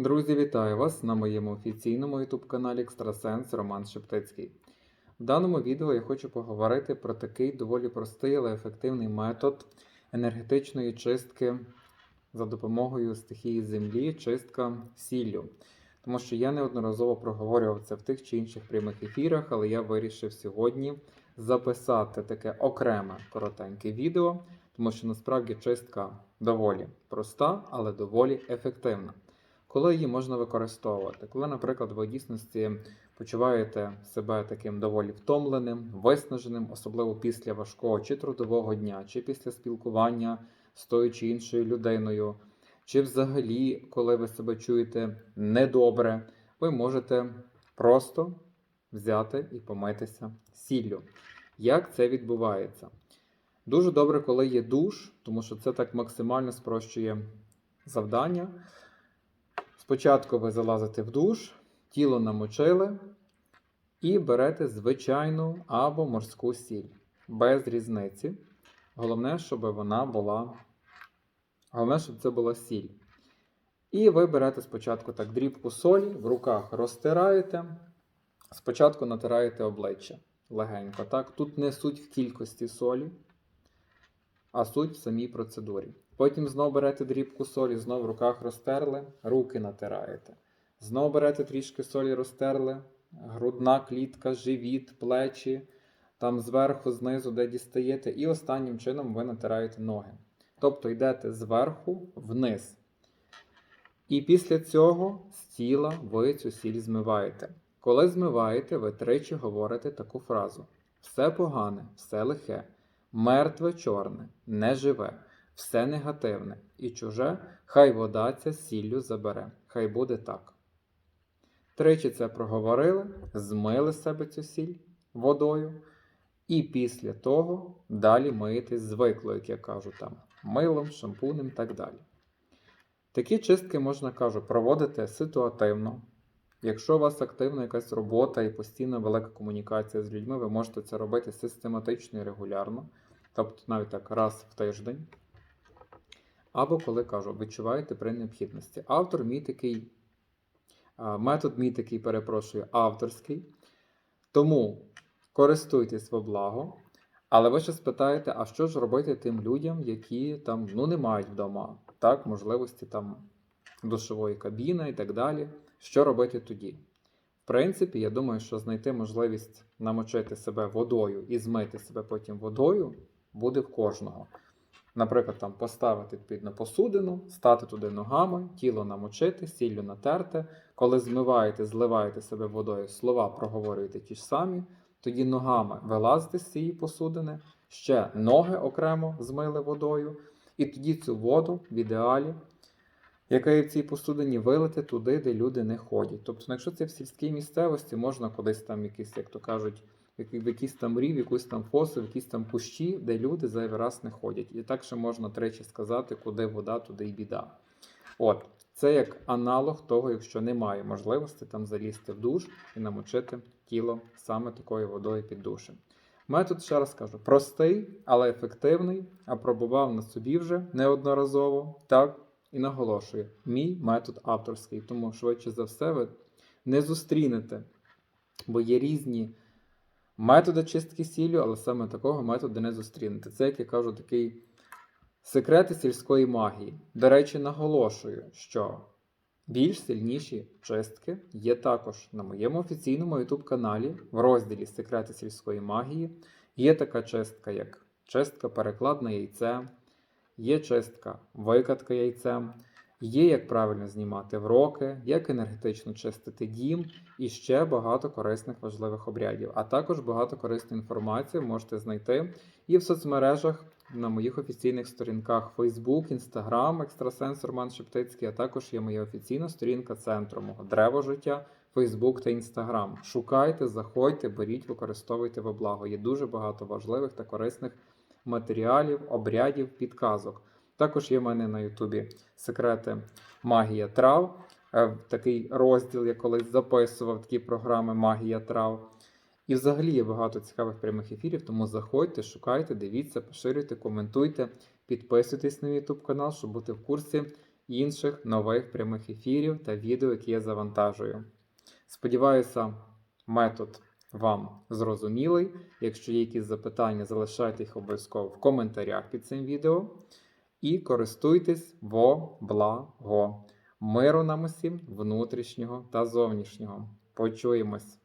Друзі, вітаю вас на моєму офіційному YouTube каналі Екстрасенс Роман Шептицький. В даному відео я хочу поговорити про такий доволі простий, але ефективний метод енергетичної чистки за допомогою стихії землі, чистка сіллю. Тому що я неодноразово проговорював це в тих чи інших прямих ефірах, але я вирішив сьогодні записати таке окреме коротеньке відео, тому що насправді чистка доволі проста, але доволі ефективна. Коли її можна використовувати? Коли, наприклад, ви в дійсності почуваєте себе таким доволі втомленим, виснаженим, особливо після важкого чи трудового дня, чи після спілкування з тою чи іншою людиною, чи взагалі, коли ви себе чуєте недобре, ви можете просто взяти і помитися сіллю. Як це відбувається? Дуже добре, коли є душ, тому що це так максимально спрощує завдання. Спочатку ви залазите в душ, тіло намочили і берете звичайну або морську сіль. Без різниці. Головне, щоб вона була. Головне, щоб це була сіль. І ви берете спочатку так дрібку солі, в руках розтираєте. Спочатку натираєте обличчя легенько. Так? Тут не суть в кількості солі, а суть в самій процедурі. Потім знову берете дрібку солі, знову в руках розтерли, руки натираєте. Знову берете трішки солі розтерли, грудна клітка, живіт, плечі, там зверху, знизу, де дістаєте, і останнім чином ви натираєте ноги. Тобто йдете зверху вниз. І після цього з тіла ви цю сіль змиваєте. Коли змиваєте, ви тричі говорите таку фразу: все погане, все лихе, мертве чорне, неживе все негативне і чуже, хай вода ця сіллю забере, хай буде так. Тричі це проговорили, змили з себе цю сіль водою, і після того далі миєтесь звикло, як я кажу, там, милом, шампунем і так далі. Такі чистки можна кажу, проводити ситуативно. Якщо у вас активна якась робота і постійна велика комунікація з людьми, ви можете це робити систематично і регулярно, тобто навіть так раз в тиждень. Або коли кажу, відчуваєте при необхідності. Автор мій такий, метод мій такий, перепрошую, авторський. Тому користуйтесь во благо. Але ви ще спитаєте, а що ж робити тим людям, які там ну, не мають вдома так, можливості там душової кабіни і так далі. Що робити тоді? В принципі, я думаю, що знайти можливість намочити себе водою і змити себе потім водою буде в кожного. Наприклад, там поставити відповідно посудину, стати туди ногами, тіло намочити, сіллю натерти. Коли змиваєте, зливаєте себе водою, слова проговорюєте ті ж самі, тоді ногами вилазите з цієї посудини, ще ноги окремо змили водою, і тоді цю воду в ідеалі, яка є в цій посудині, вилити туди, де люди не ходять. Тобто, якщо це в сільській місцевості, можна кудись там якісь, як то кажуть, в якийсь там рів, якусь там фосу, в якісь там кущі, де люди зайвий раз не ходять. І так ще можна тричі сказати, куди вода, туди й біда. От, це як аналог того, якщо немає можливості там залізти в душ і намочити тіло саме такою водою під душем. Метод, ще раз кажу, простий, але ефективний, а пробував на собі вже неодноразово. Так, і наголошую, мій метод авторський, тому швидше за все ви не зустрінете, бо є різні методи чистки сіллю, але саме такого методу не зустрінете. Це, як я кажу, такий секрети сільської магії. До речі, наголошую, що більш сильніші чистки є також на моєму офіційному YouTube каналі в розділі Секрети сільської магії. Є така чистка, як чистка переклад на яйце, є чистка викатка яйцем. Є як правильно знімати вроки, як енергетично чистити дім і ще багато корисних важливих обрядів. А також багато корисної інформації можете знайти і в соцмережах на моїх офіційних сторінках Facebook, Instagram, Екстрасенс Роман Шептицький, а також є моя офіційна сторінка центру мого Древо життя, Facebook та Instagram. Шукайте, заходьте, беріть, використовуйте во благо. Є дуже багато важливих та корисних матеріалів, обрядів, підказок. Також є в мене на Ютубі секрети магія трав. Е, такий розділ я колись записував такі програми Магія трав. І взагалі є багато цікавих прямих ефірів, тому заходьте, шукайте, дивіться, поширюйте, коментуйте, підписуйтесь на YouTube канал, щоб бути в курсі інших нових прямих ефірів та відео, які я завантажую. Сподіваюся, метод вам зрозумілий. Якщо є якісь запитання, залишайте їх обов'язково в коментарях під цим відео і користуйтесь во благо, миру нам усім внутрішнього та зовнішнього. Почуємось!